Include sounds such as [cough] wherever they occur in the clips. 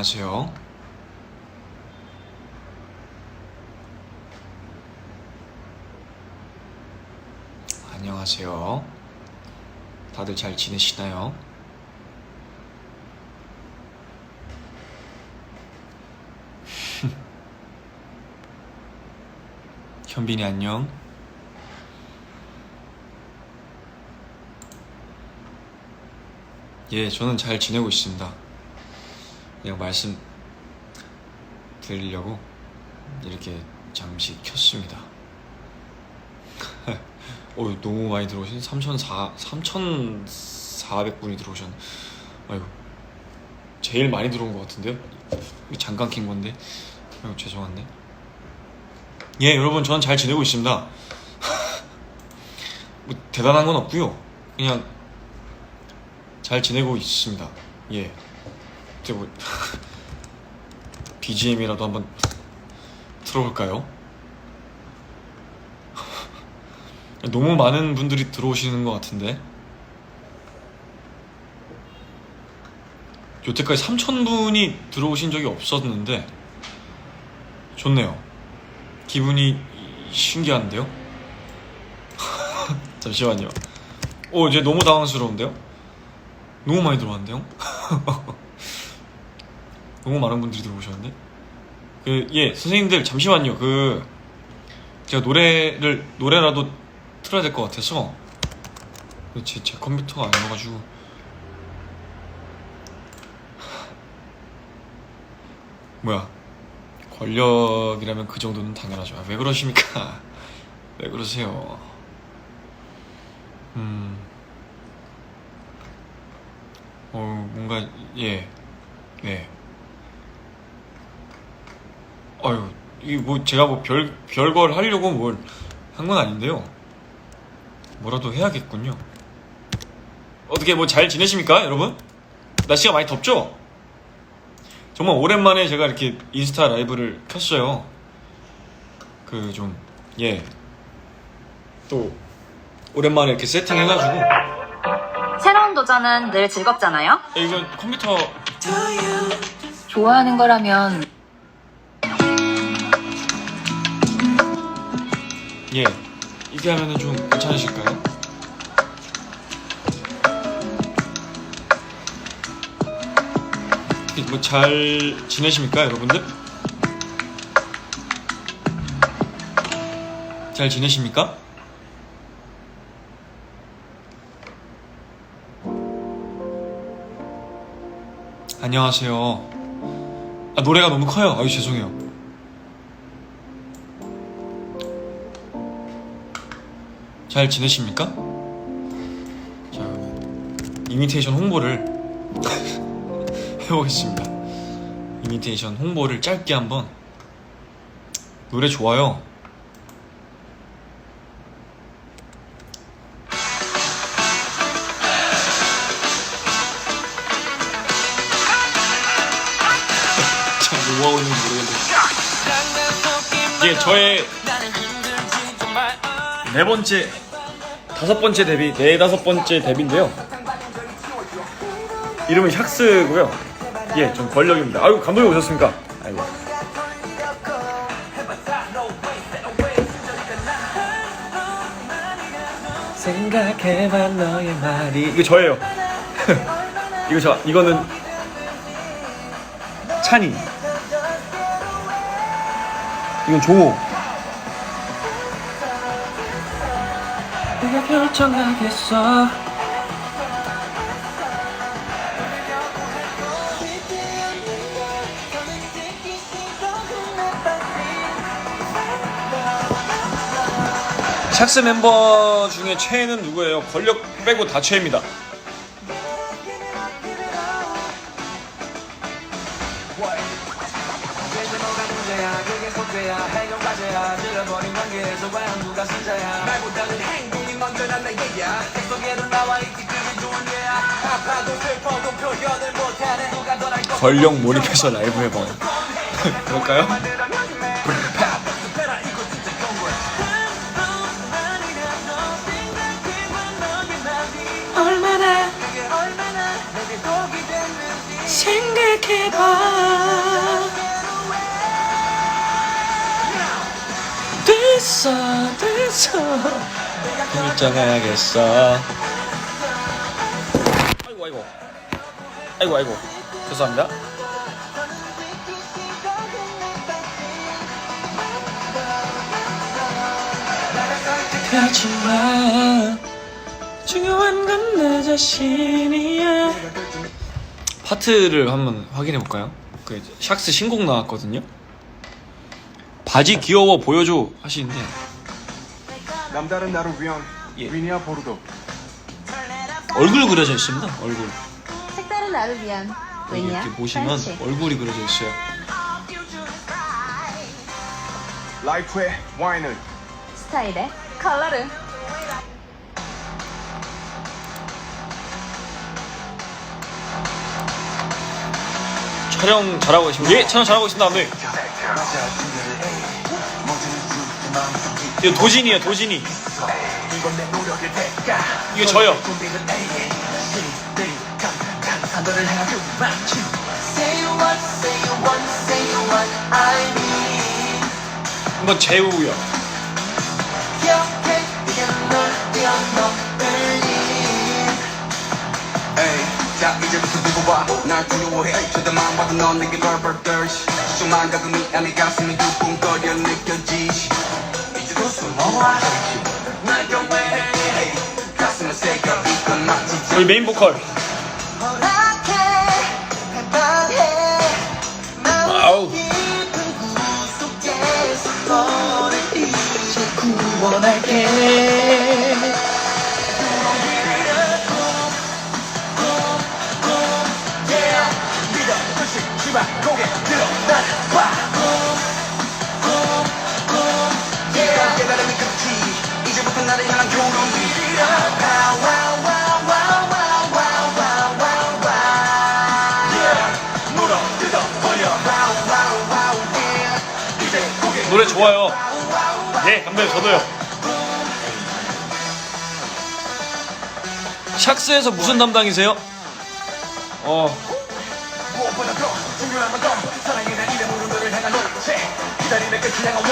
안녕하세요. 안녕하세요. 다들 잘 지내시나요? [laughs] 현빈이 안녕. 예, 저는 잘 지내고 있습니다. 그냥 말씀 드리려고 이렇게 잠시 켰습니다. [laughs] 어, 너무 많이 들어오신 3,400, 3,400분이 들어오셨네. 아유, 제일 많이 들어온 것 같은데요? 잠깐 킨 건데. 아유, 죄송한데. 예, 여러분, 저는 잘 지내고 있습니다. [laughs] 뭐, 대단한 건 없고요. 그냥 잘 지내고 있습니다. 예. 이제 뭐 BGM이라도 한번 틀어볼까요? 너무 많은 분들이 들어오시는 것 같은데 여태까지 3,000분이 들어오신 적이 없었는데 좋네요. 기분이 신기한데요? [laughs] 잠시만요. 오 이제 너무 당황스러운데요? 너무 많이 들어왔는데요? [laughs] 너무 많은 분들이 들어오셨는데? 그, 예, 선생님들, 잠시만요. 그, 제가 노래를, 노래라도 틀어야 될 것 같아서. 그 제, 제 컴퓨터가 아니어가지고. 뭐야. 권력이라면 그 정도는 당연하죠. 아, 왜 그러십니까? [laughs] 왜 그러세요? 음. 어, 뭔가, 예. 네. 아유, 이게 뭐 제가 뭐 별, 별걸 하려고 뭘 한 건 아닌데요. 뭐라도 해야겠군요. 어떻게 뭐 잘 지내십니까, 여러분? 날씨가 많이 덥죠? 정말 오랜만에 제가 이렇게 인스타 라이브를 켰어요. 그 좀, 예. 또, 오랜만에 이렇게 세팅해가지고. 새로운 도전은 늘 즐겁잖아요? 예, 이거 컴퓨터 좋아하는 거라면 예 이게 하면은 좀 괜찮으실까요? 뭐 잘 지내십니까 여러분들? 잘 지내십니까? 안녕하세요. 아 노래가 너무 커요. 아유 죄송해요. 잘 지내십니까? 자, 이미테이션 홍보를 [laughs] 해보겠습니다. 이미테이션 홍보를 짧게 한번 노래 좋아요. 네 번째, 다섯 번째 데뷔, 네 다섯 번째 데뷔인데요. 이름은 샥스고요. 예, 좀 권력입니다. 아유, 감독님 오셨습니까? 아이고. 생각해봐 너의 말이 이거 저예요. [laughs] 이거 저 이거는 찬이. 이건 종호. 내가 결정하겠어. 샥스 멤버 중에 최애는 누구예요? 권력 빼고 다 최애입니다 권력 몰입해서 라이브 해봐. [laughs] 그럴까요? 얼마나 생각해 생각해봐. 됐어 됐어 결정해야겠어. 아이고 아이고. 아이고 아이고. 죄송합니다. 하지마. 중요한 건 내 자신이야. 파트를 한번 확인해 볼까요? 그 샥스 신곡 나왔거든요. 바지 귀여워 보여줘 하시는데 남다른 나를 위한 예. 위니아 보르도 얼굴 그려져 있습니다. 얼굴 색다른 나를 위한 여기 왜냐? 이렇게 보시면 그렇지. 얼굴이 그려져 있어요. 라이프의 와인을 스타일의 컬러를 촬영 잘하고 계십니다. 예, 촬영 잘하고 있습니다, 감독님. 이거 도진이에요, 도진이. 이거 저요. 이건 재우요. 자 이제부터 두고 봐날 두려워해. 저들만 봐도 넌 내게 벌벌 떨 수많은 가금이 안에 가슴이 쿵쿵거려 느껴지 우리 메인 보컬. 좋아요. 예, 감독님 저도요. 샥스에서 무슨 담당이세요? 어,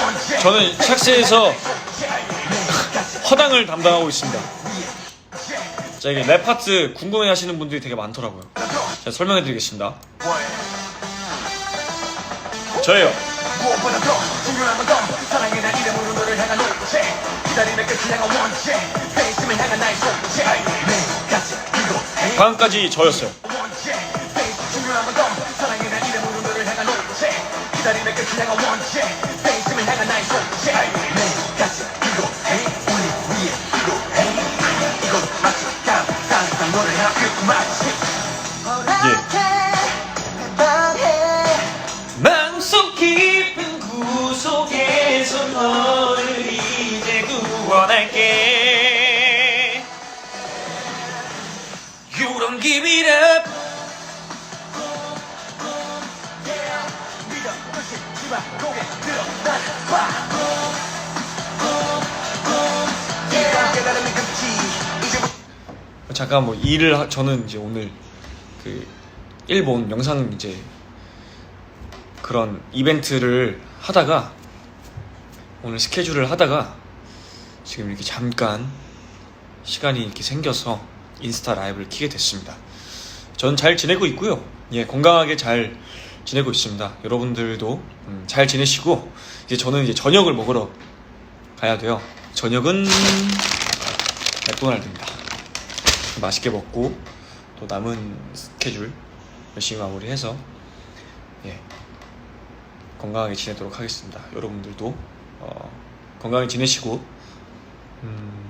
원체 저는 샥스에서 [laughs] 허당을 담당하고 있습니다. 자, 이게 랩 파트 궁금해 하시는 분들이 되게 많더라고요. 제가 설명해 드리겠습니다. 저예요. 무엇보다 더 중요한 건더. 사랑의 날 이름으로 너를 향한 노래 기다림의 끝을 향한 원체 페이스를 향한 나의 손체 내 가슴 그리고 해 방금까지 저였어요. 원체 페이스 중요한 건더. 사랑의 날 이름으로 너를 향한 노래 기다림의 끝을 향한 원체 페이스를 향한 나의 손체 내 가슴 그리고 해 우리 위에 마치 너를 향한 그 마치 don't give it up 잠깐 뭐 일을 하- 저는 이제 오늘 그 일본 영상 이제 그런 이벤트를 하다가 오늘 스케줄을 하다가 지금 이렇게 잠깐 시간이 이렇게 생겨서 인스타 라이브를 키게 됐습니다. 저는 잘 지내고 있고요. 예, 건강하게 잘 지내고 있습니다. 여러분들도 음, 잘 지내시고 이제 저는 이제 저녁을 먹으러 가야 돼요. 저녁은 맥도날드입니다. 맛있게 먹고 또 남은 스케줄 열심히 마무리해서 예, 건강하게 지내도록 하겠습니다. 여러분들도 어, 건강하게 지내시고 음,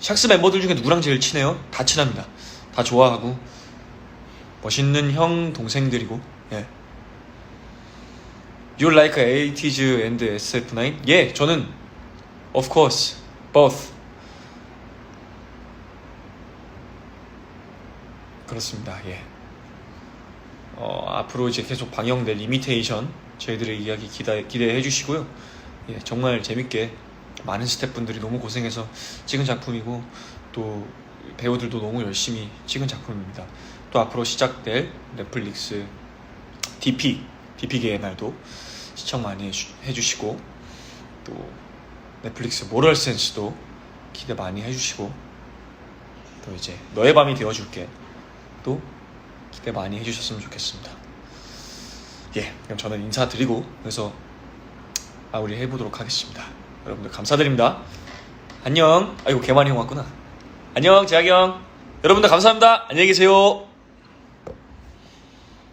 샥스 멤버들 중에 누구랑 제일 친해요? 다 친합니다. 다 좋아하고 멋있는 형 동생들이고 예. You like 80s and SF9? 예, 저는 of course both 그렇습니다. 예. 어, 앞으로 이제 계속 방영될 리미테이션 저희들의 이야기 기대, 기대해 주시고요. 예, 정말 재밌게 많은 스태프분들이 너무 고생해서 찍은 작품이고 또 배우들도 너무 열심히 찍은 작품입니다. 또 앞으로 시작될 넷플릭스 DP DP계의 날도 시청 많이 해주, 해주시고 또 넷플릭스 모럴 센스도 기대 많이 해주시고 또 이제 너의 밤이 되어줄게 또 기대 많이 해주셨으면 좋겠습니다. 예, 그럼 저는 인사드리고 그래서 마무리 해보도록 하겠습니다. 여러분들 감사드립니다. 안녕. 아이고 개만이 형 왔구나. 안녕 재학이 형. 여러분들 감사합니다. 안녕히 계세요.